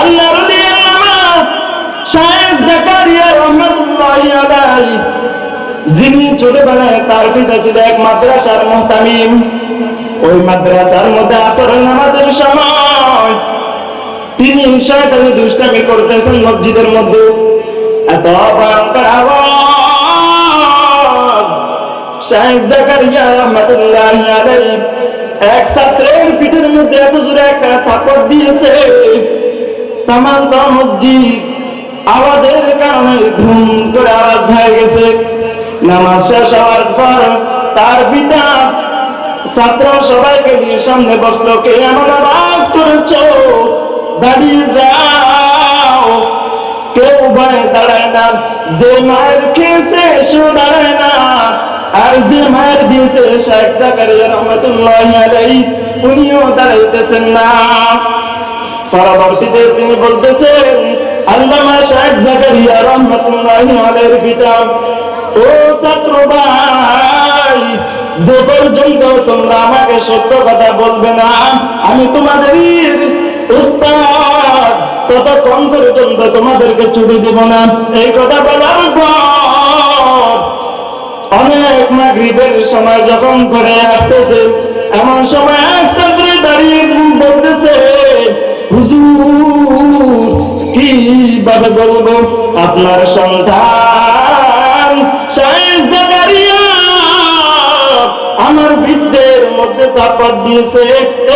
আল্লাহ যিনি ছোটবেলায় তার পিতা ছিল এক মাদ্রাসার মুহতামিম। ওই মাদ্রাসার মধ্যে আসর নামাজের সময় তিনি শয়তানি দুষ্টামি করতেছেন মসজিদের মধ্যে। এত এক ছাত্রের পিঠের মধ্যে এত জোরে একটা থাপড় দিয়েছে। তামাম মসজিদ আওয়াজের কারণে ধুম করে আওয়াজ হয়ে গেছে। নামাজ শেষ হওয়ার পর তার পিতা ছাত্র সবাইকে দিয়ে সামনে বসল, কে এমন আওয়াজ করেছ? দাঁড়িয়ে যাও। কেউ ভয়ে দাঁড়ায় না। যে মায়ের খেয়েছে সে দাঁড়ায় না। আর যে মায়ের দিয়েছে শেখ জাকারিয়া রহমতুল্লাহ আলাইহি, উনিও দাঁড়াইতেছেন না। পরবর্তীতে তিনি বলতেছেন, আল্লামা জাকারিয়া আলাইহির পিতা ও ছাত্র ভাই, যে পর্যন্ত তোমরা আমাকে সত্য কথা বলবে না, আমি তোমাদের উস্তাদ, ততক্ষণ পর্যন্ত তোমাদেরকে ছুটি দিব না। এই কথা বলার পর অনেক মাগরিবের সময় যখন ঘরে আসতেছে, এমন সময় কীভাবে বলব? আপনার সন্তান আমার বৃদ্ধের মধ্যে তাপর দিয়েছে,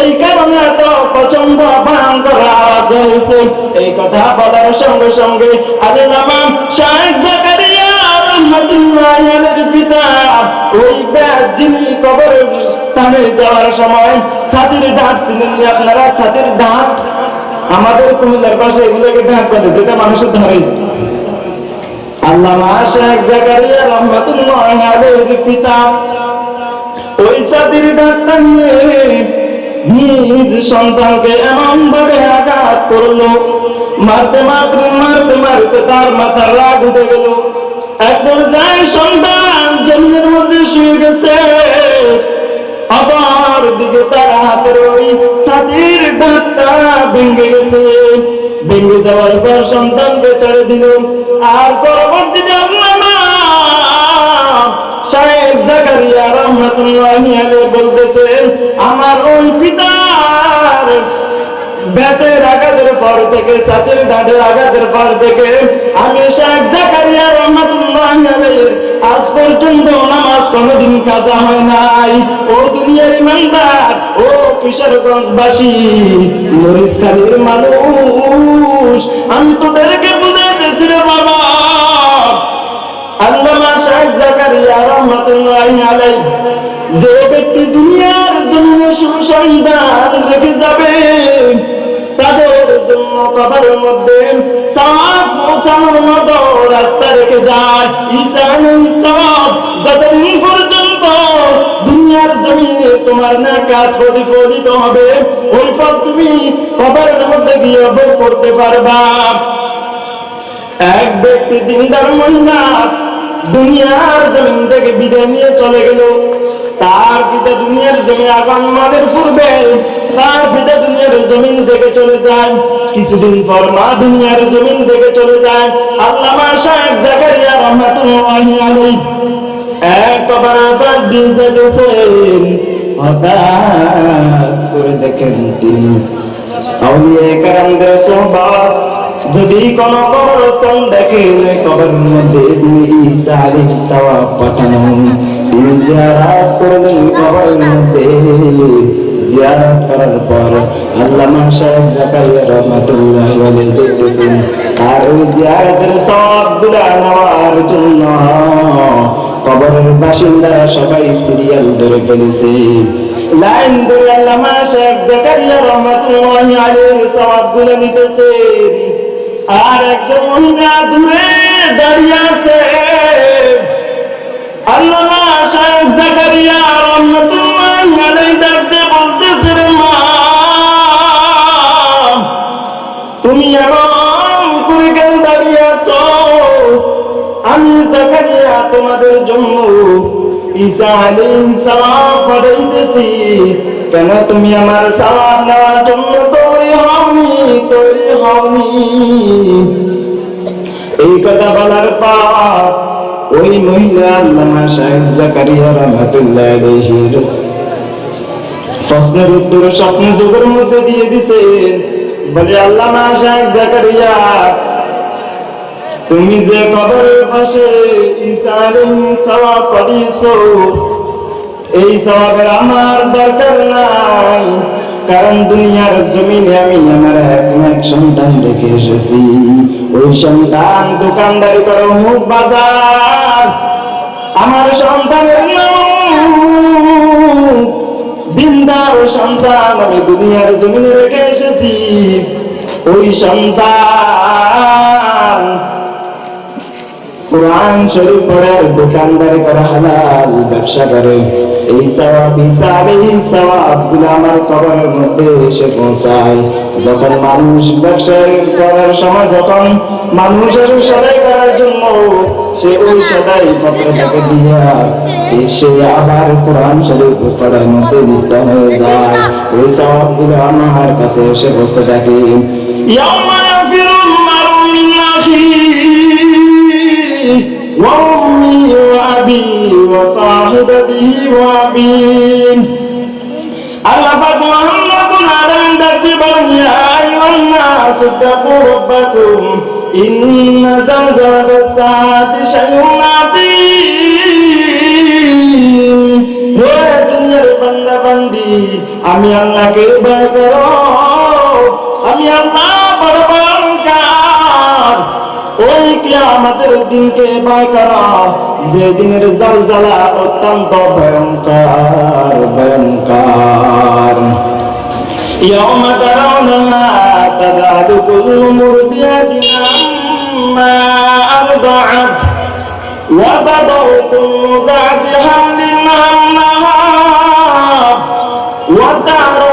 এই কারণে এত প্রচণ্ড ভয়ঙ্কর আওয়াজ হয়েছে। এই কথা বলার সঙ্গে সঙ্গে আরে নামাম আপনারা ছাতির ডাক আমাদের কুমিল্লার পাশে এগুলোকে ডাক করে যেটা মানুষের ধরে। পিতা নিজ সন্তানকে এমন ভাবে আঘাত করল। মারতে মারতে মারতে মারতে তার মাথার রাগ উঠে গেল। এক পর্যায়ে সন্তান জমিনের মধ্যে শুয়ে গেছে। আবার দিকে তার হাতের ওই ছাতির ডাকটা ভেঙে গেছে ভেঙে যাওয়ার পর সন্তানকে ছেড়ে দিল। আর পরবর্তীতে আমার থেকে আজ পর্যন্ত নামাজ কোনোদিন কাজা হয় নাই। ও দুনিয়ার ইমানদার, ও কিশোরগঞ্জবাসী মরিচখালীর মানুষ কবরের মধ্যে রাস্তা রেখে যায়। তোমার না কাজ প্রতিফলিত হবে ওই পর তুমি কবরের মধ্যে গিয়ে ভোগ করতে পারবা। এক ব্যক্তি দিনদার মহিলা দুনিয়ার জমিন থেকে বিদায় নিয়ে চলে গেল। তার পিতা দুনিয়ার জমি আগমনের পূর্বে যদি কোন দেখেন পাঠানো। করলেন মধ্যে। জিয়ারত করার পর আল্লামা সাহেব জাকারিয়া রহমাতুল্লাহি আলাইহি দেখতেছেন আর ওই জিয়ারতের সবগুলা নেওয়ার জন্য কবরের বাসিন্দারা সবাই সিরিয়াল ধরে ফেলেছে। লাইন ধরে আল্লামা শেখ জাকারিয়া রহমাতুল্লাহি আলাইহির সওয়াবগুলো নিতেছে আর একজন মহিলা দূরে দাঁড়িয়ে আছে। আল্লামা শেখ জাকারিয়া রহমাতুল্লাহি তোমাদের জন্য ঈসা আলাইহিস সালাম কেন তুমি আমার সালাম নেওয়ার জন্য তৈরি হওনি? তৈরি হওনি। এই কথা বলার পর ওই মহিলা আল্লামা সাহেব জাকারিয়া প্রশ্নের উত্তর স্বপ্ন যুগের মধ্যে দিয়ে দিছে। বলে আল্লামা সাহেব জাকারিয়া তুমি যে কবরের পাশে পড়িয়েছো, এই সবের আমার দরকার নাই। কারণ দুনিয়ার জমিনে আমি আমার এক সন্তান রেখে এসেছি। ওই সন্তান দোকানদারি করে মুখ বাজার। আমার সন্তানের দিনদার সন্তান আমি দুনিয়ার জমিনে রেখে এসেছি। ওই সন্তান কোরআন শরীফ পড়ার দোকানদারি করা হালাল, ব্যবসা করে। এই সওয়াব হিসাব এই সওয়াবগুলো আমার কবরের মধ্যে এসে পৌঁছায়। যখন মানুষ ব্যবসা করার সময়, যখন মানুষের সদাই করার জন্য সে ওই সদাই পত্রটাকে দিয়া এসে আবার কোরআন শরীফ পড়ার মধ্যে লিপ্ত হয়ে যায়। ওই সওয়াবগুলো আমার কাছে এসে বসতে থাকে ইয়াউমা ইয়াফিরুল মারউ মিন وأمي وأبي وصاحبته وأبيه আল্লাহ পাক মুহাম্মাদুন আলাইহি ডাকতে বলেন ইয়া আইয়ুহান নাস ইত্তাকু রাব্বাকুম ইন্না জালজালাতাস সাআতি শাইউন আযীম হে দুনিয়ার বান্দা বান্দি আমি আল্লাহকে ভয় করো আমি আল্লাহ বড় ভয়ঙ্কর ওই কিয়ামতের দিনকে ভয় করা যে দিনের জলজলা অত্যন্ত ভয়ঙ্কর ভয়ঙ্কর يوم ترونها تذهل كل مرضية عما أرضعت وتضع كل ذات حمل حملها وترى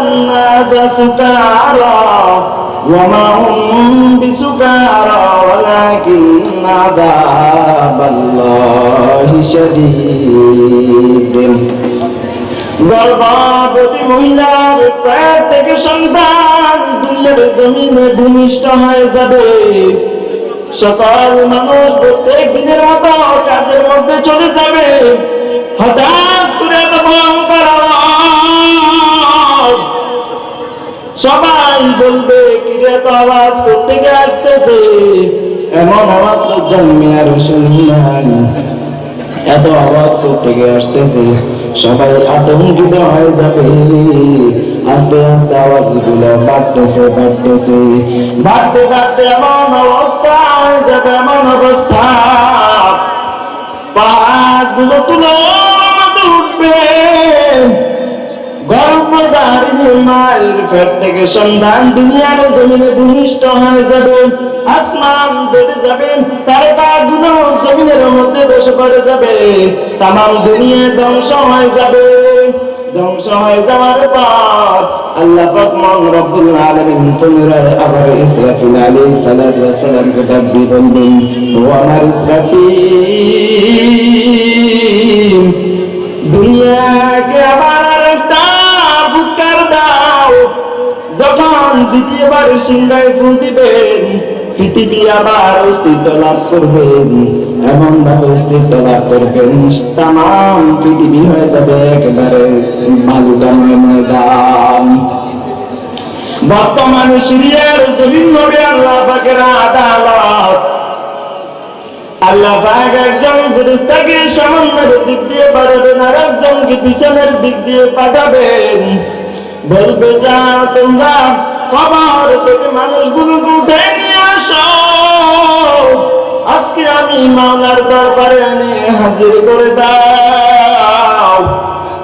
الناس سكارى وما هم بسكارى ولكن عذاب الله شديد গর্ভবতী মহিলার পেট থেকে সন্তান দুনিয়ার জমিনে ভূমিষ্ঠ হয়ে যাবে সকল মানুষ প্রত্যেক দিনের মতো কাজের মধ্যে চলে যাবে হঠাৎ করে এত ভয়ঙ্কর তো আওয়াজ প্রত্যেকে আসতেছে। এমন আওয়াজ জন্মে আর শুনি এত আওয়াজ থেকে আসতেছে। সবাই আতঙ্কিত হয়ে যাবে। আস্তে আস্তে আওয়াজগুলো বাড়তেছে বাড়তেছে। বাড়তে বাড়তে এমন অবস্থা পেট থেকে সন্ধান, দুনিয়ার জমিনে ভূমিষ্ঠ হয়ে যাবে আসমান বেড়ে যাবে তারকা গুলো জমিনের মধ্যে বসে পড়ে যাবে দুনিয়া ধ্বংস হয়ে যাবে। ধ্বংস হয়ে যাওয়ার পর আল্লাহ রব্বুল আবার ও আমার দুনিয়াকে আবার সিংহায় ফুল দিবেন পৃথিবী আবার অস্তিত্ব লাভ করবেন এমন ভাবে অস্তিত্ব লাভ করবেন তাম পৃথিবী হয়ে যাবে একেবারে ময়দান বর্তমান সিরিয়ার হবে আল্লাহ পাকের আদালত। আল্লাহ একজন দিক দিয়ে পাঠাবেন আর একজনকে পিছনের দিক দিয়ে পাঠাবেন। বলবে যা তোমরা কবর থেকে মানুষগুলোকে উঠে নিয়ে আসো। আজকে আমি মাওলার দরবারে এনে হাজির করে দাও।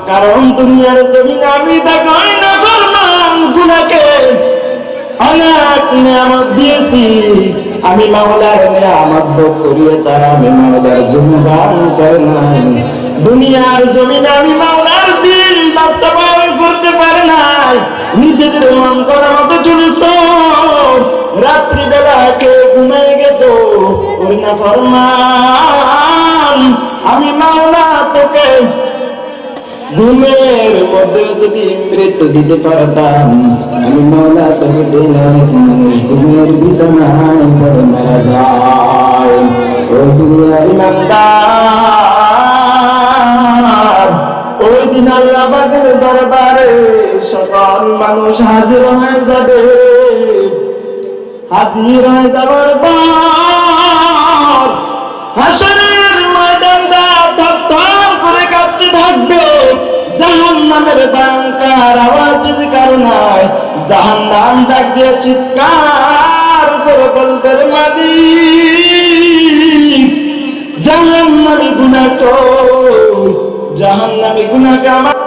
কারণ দুনিয়ার জমিন আমি দেখাই না করলাম গুনাকে অনেক নিয়ামত দিয়েছি। আমি নিয়ামত ভোগ করিয়ে আমি করে দুনিয়ার জমিনে আমি দিন বাস্তবায়ন করতে পারে নাই। নিজেদের মন করার কে ঘুমিয়ে গেছো? ওই না ফরমান আমি মাওলা তোকে ঘুমের মধ্যে যদি দিতে পারতাম। আমি মৌলা তোকে দিলাম ঘুমের বিছানায় মারা যায়। ও দুনিয়ার ওই দিন আল্লাহ বাগের দরবারে মানুষ হাজির হয়ে যাবে। হাজির হয়ে যাবার পর হাসরের ময়দানটা থরথর করে কাঁপতে থাকবে জাহান নামের ভয়ঙ্কর আওয়াজের কারণে জাহান নাম ডাক দিয়ে চিৎকার করে বলবে মাদি জাহান নামে গুণা জাহান নামে গুণাকে আমার